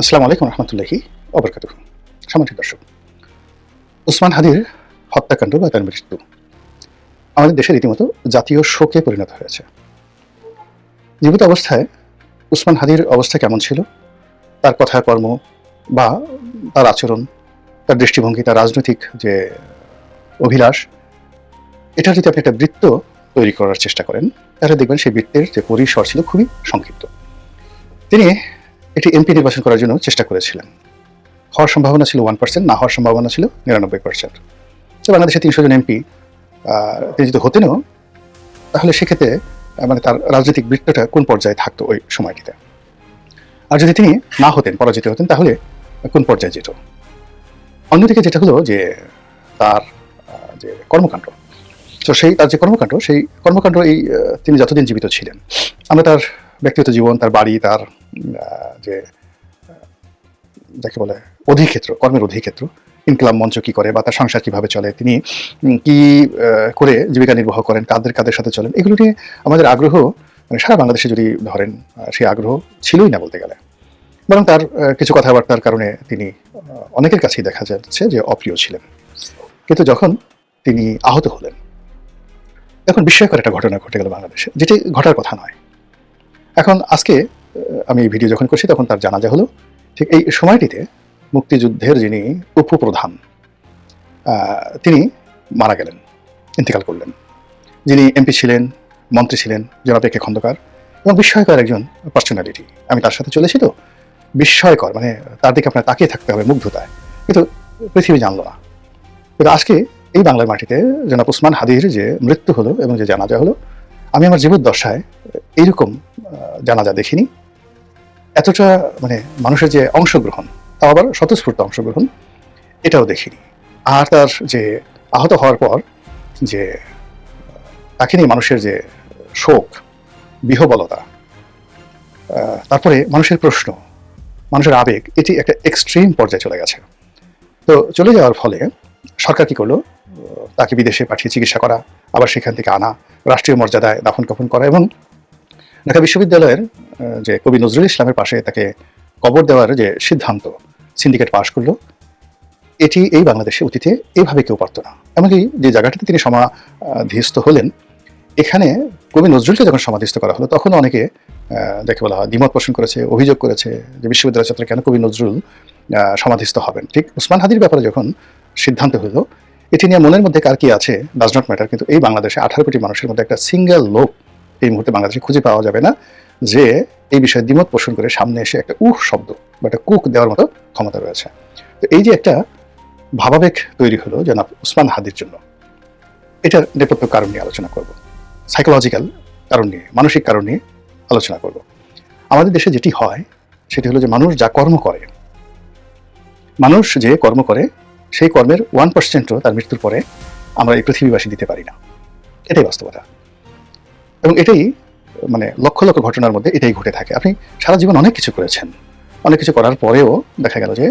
আসসালামু আলাইকুম রহমতুল্লাহি অবরকাত সামাজিক দর্শক, উসমান হাদির হত্যাকাণ্ড বা তার মৃত্যু। আমাদের দেশে রীতিমতো জাতীয় শোকে পরিণত হয়েছে। জীবিত অবস্থায় উসমান হাদির অবস্থা কেমন ছিল? তার কথা কর্ম বা তার আচরণ, তার দৃষ্টিভঙ্গি, তার রাজনৈতিক যে অভিলাষ, এটার যদি আপনি একটা বৃত্ত তৈরি করার চেষ্টা করেন, তাহলে দেখবেন সেই বৃত্তের যে পরিসর ছিল খুবই সংক্ষিপ্ত। তিনি একটি এমপি নির্বাচন করার জন্য চেষ্টা করেছিলেন। হওয়ার সম্ভাবনা ছিল ওয়ান পার্সেন্ট না হওয়ার সম্ভাবনা ছিল নিরানব্বই পার্সেন্ট তো বাংলাদেশে তিনশো জন এমপি তিনি যদি হতেনও তাহলে সেক্ষেত্রে মানে তার রাজনৈতিক বৃত্তটা কোন পর্যায়ে থাকতো ওই সময়টিতে? আর যদি তিনি না হতেন, পরাজিত হতেন, তাহলে কোন পর্যায়ে যেত? অন্যদিকে যেটা হলো যে, তার যে কর্মকাণ্ড, তো সেই তার যে কর্মকাণ্ড, সেই কর্মকাণ্ড এই তিনি যতদিন জীবিত ছিলেন, আমরা তার ব্যক্তিগত জীবন, তার বাড়ি, তার যে, যাকে বলে, অধিক্ষেত্র, কর্মের অধিক্ষেত্র ইনকলাম মঞ্চ কী করে বা তার সংসার কীভাবে চলে, তিনি কি করে জীবিকা নির্বাহ করেন, কাদের কাদের সাথে চলেন, এগুলো নিয়ে আমাদের আগ্রহ মানে সারা বাংলাদেশে যদি ধরেন সেই আগ্রহ ছিলই না বলতে গেলে। বরং তার কিছু কথাবার্তার কারণে তিনি অনেকের কাছেই দেখা যাচ্ছে যে অপ্রিয় ছিলেন। কিন্তু যখন তিনি আহত হলেন, তখন বিস্ময়কর একটা ঘটনা ঘটে গেল বাংলাদেশে, যেটি ঘটার কথা নয়। এখন আজকে আমি এই ভিডিও যখন করছি তখন তার জানাজা হলো, ঠিক এই সময়টিতে মুক্তিযুদ্ধের যিনি উপপ্রধান তিনি মারা গেলেন, ইন্তেকাল করলেন। যিনি এমপি ছিলেন, মন্ত্রী ছিলেন একে খন্দকার, এবং বিস্ময়কর একজন পার্সোনালিটি আমি তার সাথে চলেছি তো, বিস্ময়কর মানে তার দিকে আপনার তাকিয়ে থাকতে হবে মুগ্ধতায়। কিন্তু পৃথিবী জানলো না। কিন্তু আজকে এই বাংলার মাটিতে জনাব উসমান হাদির যে মৃত্যু হলো এবং যে জানাজা হলো, আমি আমার জীবদ্দশায় এইরকম জানাজা দেখিনি। এতটা মানে মানুষের যে অংশগ্রহণ, তাও আবার স্বতঃস্ফূর্ত অংশগ্রহণ, এটাও দেখিনি। আর তার যে আহত হওয়ার পর যে, তাকে নিয়ে মানুষের যে শোক, বিহবলতা তারপরে মানুষের প্রশ্ন, মানুষের আবেগ, এটি একটা এক্সট্রিম পর্যায়ে চলে গেছে। তো চলে যাওয়ার ফলে সরকার কী করল? তাকে বিদেশে পাঠিয়ে চিকিৎসা করা, আবার সেখান থেকে আনা, রাষ্ট্রীয় মর্যাদায় দাফন কাফন করা এবং ঢাকা বিশ্ববিদ্যালয়ের যে কবি নজরুল ইসলামের পাশে তাকে কবর দেওয়ার যে সিদ্ধান্ত সিন্ডিকেট পাশ করল, এটি এই বাংলাদেশে অতীতে এইভাবে কেউ পারত না। এমনকি যে জায়গাটিতে তিনি সমাধিস্থ হলেন, এখানে কবি নজরুলকে যখন সমাধিস্থ করা হলো, তখন অনেকে যাকে বলা হয় দ্বিমত পোষণ করেছে, অভিযোগ করেছে যে বিশ্ববিদ্যালয় ছাত্র কেন কবি নজরুল সমাধিস্থ হবেন। ঠিক উসমান হাদির ব্যাপারে যখন সিদ্ধান্ত হলো, এটি নিয়ে মনের মধ্যে কার কি আছে ডাজ নট ম্যাটার কিন্তু এই বাংলাদেশে আঠারো কোটি মানুষের মধ্যে একটা সিঙ্গেল লোক এই মুহূর্তে বাংলাদেশে খুঁজে পাওয়া যাবে না যে এই বিষয়ে দ্বিমত পোষণ করে সামনে এসে একটা উহ শব্দ বা একটা কুক দেওয়ার মতো ক্ষমতা রয়েছে। তো এই যে একটা ভাবাবেগ তৈরি হলো জনাব উসমান হাদির জন্য, এটার নেপথ্য কারণ নিয়ে আলোচনা করব। সাইকোলজিক্যাল কারণ নিয়ে, মানসিক কারণ নিয়ে আলোচনা করব। আমাদের দেশে যেটি হয়, সেটি হলো যে মানুষ যা কর্ম করে, মানুষ যে কর্ম করে, সেই কর্মের ওয়ান পার্সেন্টও তার মৃত্যুর পরে আমরা এই পৃথিবীবাসী দিতে পারি না। এটাই বাস্তবতা। এবং এটাই মানে লক্ষ লক্ষ ঘটনার মধ্যে এটাই ঘটে থাকে। আপনি সারা জীবন অনেক কিছু করেছেন। অনেক কিছু করার পরেও দেখা গেল যে,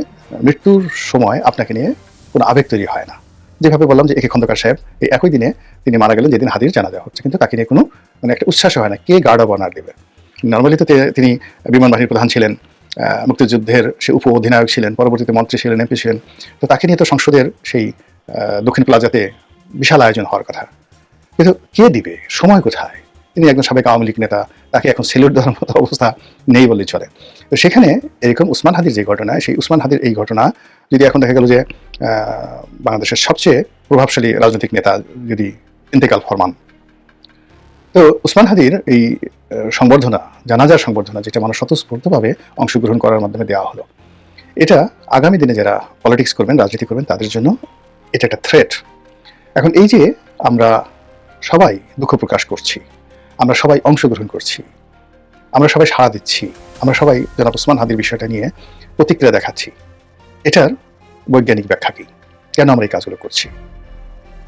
মৃত্যুর সময় আপনাকে নিয়ে কোনো আবেগ তৈরি হয় না। যেভাবে বললাম যে একে খন্দকার সাহেব, এই একই দিনে তিনি মারা গেলেন, যেদিন হাদির জানা যাওয়া হচ্ছে। কিন্তু তাকে নিয়ে কোনো মানে একটা উচ্ছ্বাস হয় না। কে গার্ড অব অনার দেবে? নর্মালি তো তিনি বিমান বাহিনীর প্রধান ছিলেন মুক্তিযুদ্ধের সে উপ অধিনায়ক ছিলেন, পরবর্তীতে মন্ত্রী ছিলেন, এমপি ছিলেন। তো তাকে নিয়ে তো সংসদের সেই দক্ষিণ প্লাজাতে বিশাল আয়োজন হওয়ার কথা। কিন্তু কে দিবে? সময় কোথায়? তিনি একজন সাবেক আওয়ামী লীগ নেতা, তাকে এখন সেলুট দেওয়ার মতো অবস্থা নেই বললেই চলে। তো সেখানে এরকম উসমান হাদির যে ঘটনা, সেই উসমান হাদির এই ঘটনা যদি এখন দেখা গেল যে বাংলাদেশের সবচেয়ে প্রভাবশালী রাজনৈতিক নেতা যদি ইন্তেকাল ফরমান। তো উসমান হাদির এই সংবর্ধনা, জানাজার সংবর্ধনা যেটা মানুষ স্বতঃস্ফূর্তভাবে অংশগ্রহণ করার মাধ্যমে দেওয়া হলো, এটা আগামী দিনে যারা পলিটিক্স করবেন, রাজনীতি করবেন, তাদের জন্য এটা একটা থ্রেট এখন এই যে আমরা সবাই দুঃখ প্রকাশ করছি আমরা সবাই অংশগ্রহণ করছি। আমরা সবাই সাড়া দিচ্ছি। আমরা সবাই জনাব উসমান হাদির বিষয়টা নিয়ে প্রতিক্রিয়া দেখাচ্ছি। এটার বৈজ্ঞানিক ব্যাখ্যা কি? কেন আমরা এই কাজগুলো করছি?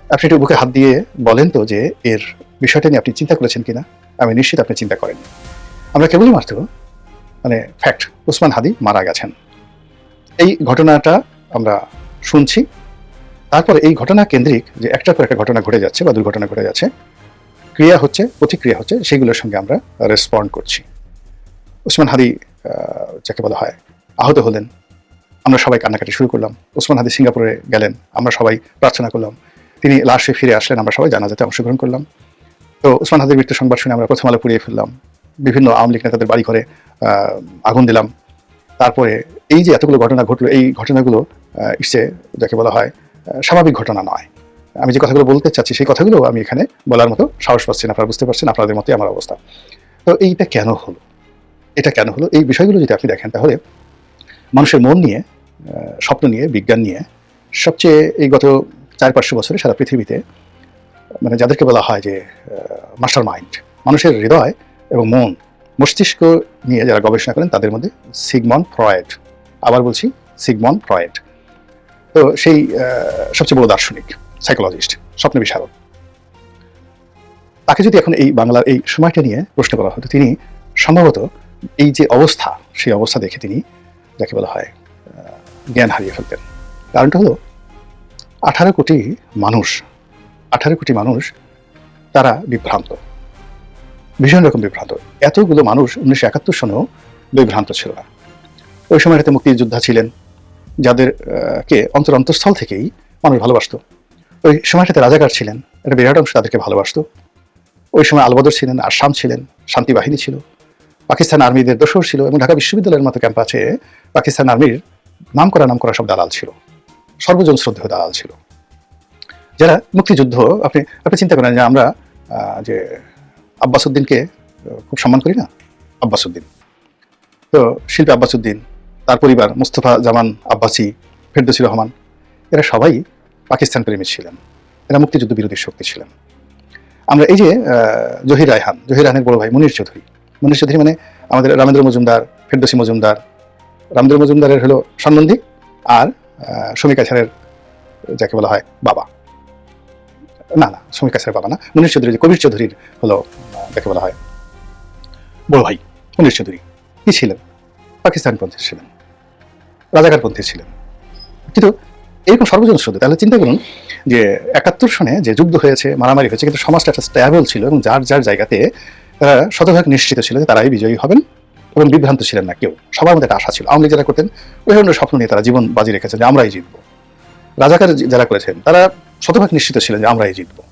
আপনি একটু বুকে হাত দিয়ে বলেন তো যে এর বিষয়টা নিয়ে আপনি চিন্তা করেছেন কিনা? আমি নিশ্চিত আপনি চিন্তা করেন আমরা কেবলই মাত্র মানে ফ্যাক্ট উসমান হাদি মারা গেছেন। এই ঘটনাটা আমরা শুনছি। তারপরে এই ঘটনা কেন্দ্রিক যে একটার পর একটা ঘটনা ঘটে যাচ্ছে বা দুর্ঘটনা ঘটে যাচ্ছে ক্রিয়া হচ্ছে, প্রতিক্রিয়া হচ্ছে, সেগুলোর সঙ্গে আমরা রেসপন্ড করছি। উসমান হাদি যাকে বলা হয়, আহত হলেন। আমরা সবাই কান্নাকাটি শুরু করলাম। ওসমান হাদি সিঙ্গাপুরে গেলেন, আমরা সবাই প্রার্থনা করলাম। তিনি লাশে ফিরে আসলেন, আমরা সবাই জানাজাতে অংশগ্রহণ করলাম। তো ওসমান হাদির মৃত্যু সংবাদ শুনে আমরা প্রথম আলো পুড়িয়ে ফেললাম। বিভিন্ন আওয়ামী লীগ নেতাদের বাড়ি ঘরে আগুন দিলাম। তারপরে এই যে এতগুলো ঘটনা ঘটলো, এই ঘটনাগুলো ইসে যাকে বলা হয় স্বাভাবিক ঘটনা নয়। আমি যে কথাগুলো বলতে চাচ্ছি, সেই কথাগুলো আমি এখানে বলার মতো সাহস পাচ্ছি না। আপনারা বুঝতে পারছেন, আপনাদের মতোই আমার অবস্থা। তো এইটা কেন হলো? এটা কেন হলো? এই বিষয়গুলো যদি আপনি দেখেন, তাহলে মানুষের মন নিয়ে স্বপ্ন নিয়ে, বিজ্ঞান নিয়ে, সবচেয়ে এই গত চার পাঁচশো বছরে সারা পৃথিবীতে মানে যাদেরকে বলা হয় যে মাস্টার মাইন্ড, মানুষের হৃদয় এবং মন, মস্তিষ্ক নিয়ে যারা গবেষণা করেন, তাদের মধ্যে সিগমন ফ্রয়েড, আবার বলছি সিগমন ফ্রয়েড। তো সেই সবচেয়ে বড় দার্শনিক। সাইকোলজিস্ট স্বপ্ন বিশারদ। তাকে যদি এখন এই বাংলার এই সময়টা নিয়ে প্রশ্ন করা হতো তিনি সম্ভবত এই যে অবস্থা সেই অবস্থা দেখে তিনি যাকে বলা হয় জ্ঞান হারিয়ে ফেলতেন। কারণটা হলো আঠারো কোটি মানুষ আঠারো কোটি মানুষ তারা বিভ্রান্ত। ভীষণ রকম বিভ্রান্ত। এতগুলো মানুষ উনিশশো একাত্তর সনেও বিভ্রান্ত ছিল না। ওই সময়টাতে মুক্তিযোদ্ধা ছিলেন যাদের আহ, কে অন্তর অন্তঃস্থল থেকেই মানুষ ভালোবাসতো। ওই সময়টাতে রাজাকার ছিলেন। একটা বিরাট অংশ তাদেরকে ভালোবাসত। ওই সময় আলবদর ছিলেন, আসাম ছিলেন শান্তি বাহিনী ছিল। পাকিস্তান আর্মিদের দোসর ছিল এবং ঢাকা বিশ্ববিদ্যালয়ের মতো ক্যাম্পাসে পাকিস্তান আর্মির নাম করা নাম করা সব দালাল ছিল। সর্বজন শ্রদ্ধেয় দালাল ছিল। যারা মুক্তিযুদ্ধ, আপনি আপনি চিন্তা করেন যে আমরা যে আব্বাস উদ্দিনকে খুব সম্মান করি না? আব্বাস উদ্দিন তো শিল্পী আব্বাস উদ্দিন তার পরিবার মুস্তফা জামান আব্বাসি, ফেরদৌসি রহমান, এরা সবাই পাকিস্তান প্রেমী ছিলেন। এরা মুক্তিযুদ্ধ বিরোধী শক্তি ছিলেন। আমরা এই যে জহির রায়হান জহির রায়হানের বড় ভাই মনির চৌধুরী। মনির চৌধুরী মানে আমাদের রামেন্দ্র মজুমদার ফেরদৌসি মজুমদার। রামেন্দ্র মজুমদারের হলো সম্বন্ধী আর আহ, শমিকা ছাড়ের যাকে বলা হয় বাবা। না না শমিকা ছাড়ের বাবা না। মনির চৌধুরী যে কবির চৌধুরীর হলো যাকে বলা হয় বড় ভাই মনির চৌধুরী। কি ছিলেন? পাকিস্তানপন্থী ছিলেন। রাজাকারপন্থী ছিলেন। কিন্তু এরকম সর্বজন শ্রদ্ধা তাহলে চিন্তা করুন যে একাত্তর সনে যে যুদ্ধ হয়েছে, মারামারি হয়েছে, কিন্তু সমাজটা একটা স্ট্যাবল ছিল এবং যার যার জায়গাতে তারা শতভাগ নিশ্চিত ছিল যে তারাই বিজয়ী হবেন এবং বিভ্রান্ত ছিলেন না কেউ। সবার মধ্যে একটা আশা ছিল। আওয়ামী যারা করতেন ওই ধরনের স্বপ্ন নিয়ে তারা জীবন বাজি রেখেছেন যে আমরাই জিতবো। রাজাকার যারা করেছেন, তারা শতভাগ নিশ্চিত ছিলেন যে আমরাই জিতবো।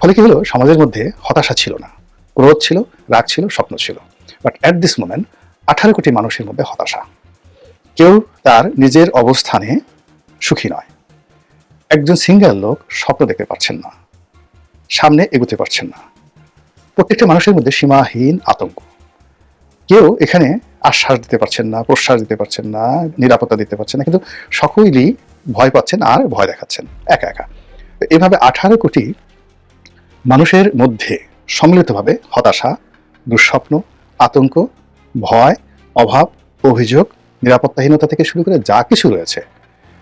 ফলে কি হলো? সমাজের মধ্যে হতাশা ছিল না। ক্রোধ ছিল, রাগ ছিল, স্বপ্ন ছিল। বাট অ্যাট দিস মোমেন্ট আঠারো কোটি মানুষের মধ্যে হতাশা। কেউ তার নিজের অবস্থানে সুখী নয়। একজন সিঙ্গেল লোক স্বপ্ন দেখতে পাচ্ছেন না। সামনে এগোতে পারছেন না। প্রত্যেকটা মানুষের মধ্যে সীমাহীন আতঙ্ক। কেউ এখানে আশ্বাস দিতে পারছেন না, প্রশ্বাস দিতে পারছেন না, নিরাপত্তা দিতে পারছেন না, কিন্তু সকলেই ভয় পাচ্ছেন আর ভয় দেখাচ্ছেন, একা একা। এভাবে আঠারো কোটি মানুষের মধ্যে সম্মিলিতভাবে হতাশা, দুঃস্বপ্ন, আতঙ্ক, ভয়, অভাব, অভিযোগ, নিরাপত্তাহীনতা থেকে শুরু করে যা কিছু রয়েছে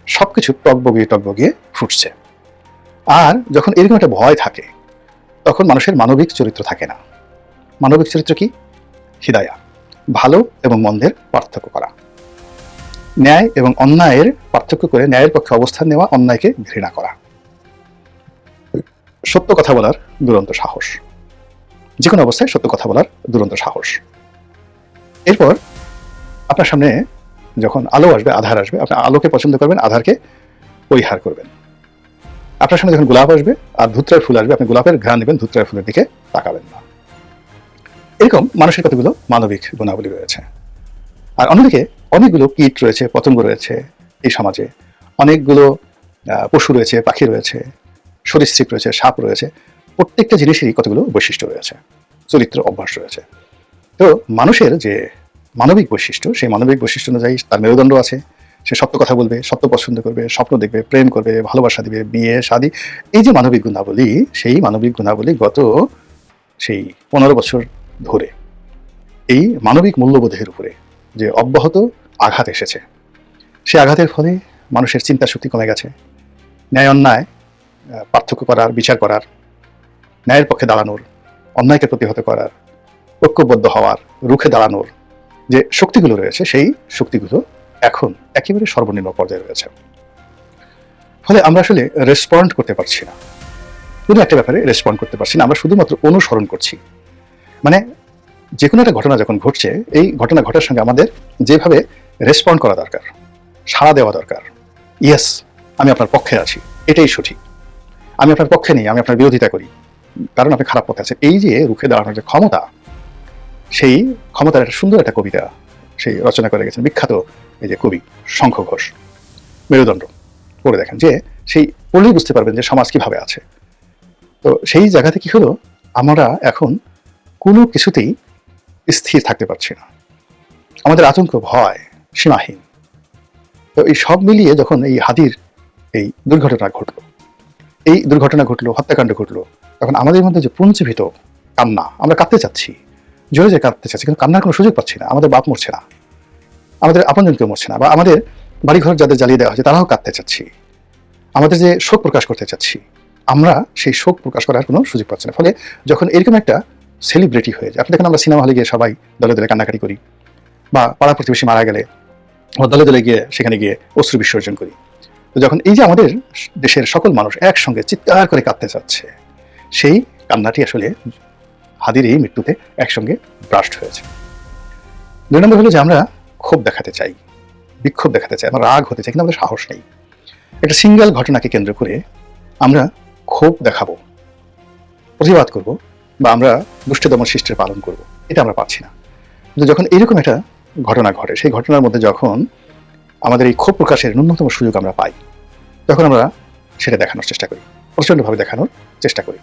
সবকিছু টকবগিয়ে টকবগিয়ে ফুটছে। আর যখন এরকম একটা ভয় থাকে, তখন মানুষের মানবিক চরিত্র থাকে না। মানবিক চরিত্র কি? হিদায়া, ভালো এবং মন্দের পার্থক্য করা। ন্যায় এবং অন্যায়ের পার্থক্য করে ন্যায়ের পক্ষে অবস্থান নেওয়া, অন্যায়কে ঘৃণা করা। সত্য কথা বলার দুরন্ত সাহস। যে কোনো অবস্থায় সত্য কথা বলার দুরন্ত সাহস। এরপর আপনার সামনে যখন আলো আসবে, আধার আসবে, আপনি আলোকে পছন্দ করবেন, আধারকে পরিহার করবেন। আপনার সামনে যখন গোলাপ আসবে আর ধুত্রার ফুল আসবে, আপনি গোলাপের ঘ্রাণ নেবেন, ধুত্রার ফুলের দিকে তাকাবেন না। এরকম মানুষের কতগুলো মানবিক গুণাবলী রয়েছে। আর অন্যদিকে অনেকগুলো কীট রয়েছে, পতঙ্গ রয়েছে এই সমাজে। অনেকগুলো পশু রয়েছে, পাখি রয়েছে, সরীসৃপ রয়েছে, সাপ রয়েছে। প্রত্যেকটা জিনিসেরই কতগুলো বৈশিষ্ট্য রয়েছে। চরিত্র অভ্যাস রয়েছে। তো মানুষের যে মানবিক বৈশিষ্ট্য, সেই মানবিক বৈশিষ্ট্য অনুযায়ী তার মেরুদণ্ড আছে। সে সত্য কথা বলবে, সত্য পছন্দ করবে, স্বপ্ন দেখবে, প্রেম করবে, ভালোবাসা দিবে, বিয়ে, শাদী। এই যে মানবিক গুণাবলী, সেই মানবিক গুণাবলী গত সেই পনেরো বছর ধরে এই মানবিক মূল্যবোধের উপরে যে অব্যাহত আঘাত এসেছে, সে আঘাতের ফলে মানুষের চিন্তা শক্তি কমে গেছে। ন্যায় অন্যায় পার্থক্য করার, বিচার করার, ন্যায়ের পক্ষে দাঁড়ানোর, অন্যায়কে প্রতিহত করার, ঐক্যবদ্ধ হওয়ার, রুখে দাঁড়ানোর যে শক্তিগুলো রয়েছে, সেই শক্তিগুলো এখন একেবারে সর্বনিম্ন পর্যায়ে রয়েছে। ফলে আমরা আসলে রেসপন্ড করতে পারছি না। কোনো একটা ব্যাপারে রেসপন্ড করতে পারছি না। আমরা শুধুমাত্র অনুসরণ করছি। মানে যে কোনো একটা ঘটনা যখন ঘটছে, এই ঘটনা ঘটার সঙ্গে আমাদের যেভাবে রেসপন্ড করা দরকার, সাড়া দেওয়া দরকার ইয়েস আমি আপনার পক্ষে আছি, এটাই সঠিক। আমি আপনার পক্ষে নেই, আমি আপনার বিরোধিতা করি। কারণ আপনি খারাপ পথে আছেন। এই যে রুখে দাঁড়ানোর যে ক্ষমতা সেই ক্ষমতার একটা সুন্দর একটা কবিতা সেই রচনা করে গেছেন বিখ্যাত এই যে কবি শঙ্খ ঘোষ। মেরুদণ্ড পড়ে দেখেন যে সেই পড়লেই বুঝতে পারবেন যে সমাজ কীভাবে আছে। তো সেই জায়গাতে কি হলো? আমরা এখন কোনো কিছুতেই স্থির থাকতে পারছি না। আমাদের আতঙ্ক, ভয় সীমাহীন। তো এই সব মিলিয়ে যখন এই হাদির এই দুর্ঘটনা ঘটলো, এই দুর্ঘটনা ঘটলো, হত্যাকাণ্ড ঘটলো, তখন আমাদের মধ্যে যে পুঞ্জীভূত কান্না, আমরা কাঁদতে চাচ্ছি। জোরে যে কাঁদতে চাচ্ছি, কিন্তু কান্নার কোনো সুযোগ পাচ্ছি না। আমাদের বাপ মরছে না। আমাদের আপনজন কেউ মরছে না। বা আমাদের বাড়িঘর যাদের জ্বালিয়ে দেওয়া হয়েছে, তারাও কাঁদতে চাচ্ছি। আমাদের যে শোক প্রকাশ করতে চাচ্ছি, আমরা সেই শোক প্রকাশ করার কোনো সুযোগ পাচ্ছি না। ফলে যখন এরকম একটা সেলিব্রিটি হয়ে যায়, আপনি দেখেন আমরা সিনেমা হলে গিয়ে সবাই দলে দলে কান্নাকাটি করি, বা পাড়া প্রতিবেশী মারা গেলে দলে দলে গিয়ে সেখানে গিয়ে অশ্রু বিসর্জন করি। তো যখন এই যে আমাদের দেশের সকল মানুষ একসঙ্গে চিৎকার করে কাঁদতে চাচ্ছে, সেই কান্নাটি আসলে হাদির এই মৃত্যুতে একসঙ্গে ব্রাস্ট হয়েছে। দুই নম্বর হলো যে আমরা ক্ষোভ দেখাতে চাই, বিক্ষোভ দেখাতে চাই, আমরা রাগ হতে চাই, কিন্তু আমাদের সাহস নেই। একটা সিঙ্গেল ঘটনাকে কেন্দ্র করে আমরা ক্ষোভ দেখাবো, প্রতিবাদ করব বা আমরা দুষ্টদমন সৃষ্টির পালন করব, এটা আমরা পাচ্ছি না। কিন্তু যখন এরকম একটা ঘটনা ঘটে, সেই ঘটনার মধ্যে যখন আমাদের এই ক্ষোভ প্রকাশের ন্যূনতম সুযোগ আমরা পাই, তখন আমরা সেটা দেখানোর চেষ্টা করি, প্রচণ্ডভাবে দেখানোর চেষ্টা করি।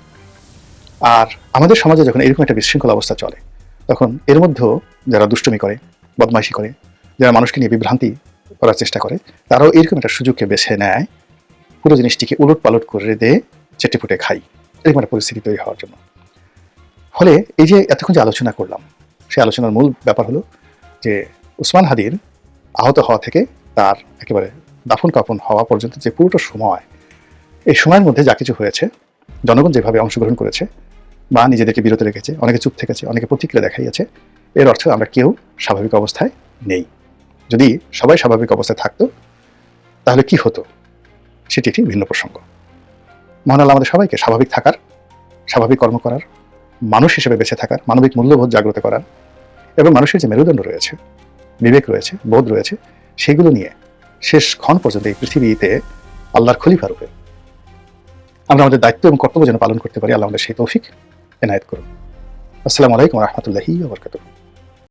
আর আমাদের সমাজে যখন এরকম একটা বিশৃঙ্খল অবস্থা চলে, তখন এর মধ্যেও যারা দুষ্টমি করে, বদমাইশি করে, যারা মানুষকে নিয়ে বিভ্রান্তি করার চেষ্টা করে, তারাও এরকম একটা সুযোগকে বেছে নেয়, পুরো জিনিসটিকে উলট পালট করে দিয়ে চেটেপুটে খাই। এরকম একটা পরিস্থিতি তৈরি হওয়ার জন্য। ফলে এই যে এতক্ষণ যে আলোচনা করলাম, সেই আলোচনার মূল ব্যাপার হলো যে উসমান হাদির আহত হওয়া থেকে তার একেবারে দাফন কাফন হওয়া পর্যন্ত যে পুরোটা সময়, এই সময়ের মধ্যে যা কিছু হয়েছে, জনগণ যেভাবে অংশগ্রহণ করেছে বা নিজেদেরকে বিরত রেখেছে, অনেকে চুপ থেকেছে, অনেকে প্রতিক্রিয়া দেখাইয়াছে, এর অর্থ আমরা কেউ স্বাভাবিক অবস্থায় নেই। যদি সবাই স্বাভাবিক অবস্থায় থাকতো, তাহলে কি হতো? সেটি একটি ভিন্ন প্রসঙ্গ। মহান আমাদের সবাইকে স্বাভাবিক থাকার, স্বাভাবিক কর্ম করার, মানুষ হিসেবে বেঁচে থাকার, মানবিক মূল্যবোধ জাগ্রত করার এবং মানুষের যে মেরুদণ্ড রয়েছে, বিবেক রয়েছে, বোধ রয়েছে, সেগুলো নিয়ে শেষ ক্ষণ পর্যন্ত এই পৃথিবীতে আল্লাহর খলিফা রূপে আমরা আমাদের দায়িত্ব এবং কর্তব্য যেন পালন করতে পারি, আল্লাহ আমাদের সেই তৌফিক এনায়েত করুন। আসসালামু আলাইকুম রহমতুল্লাহি বরকাতুহ।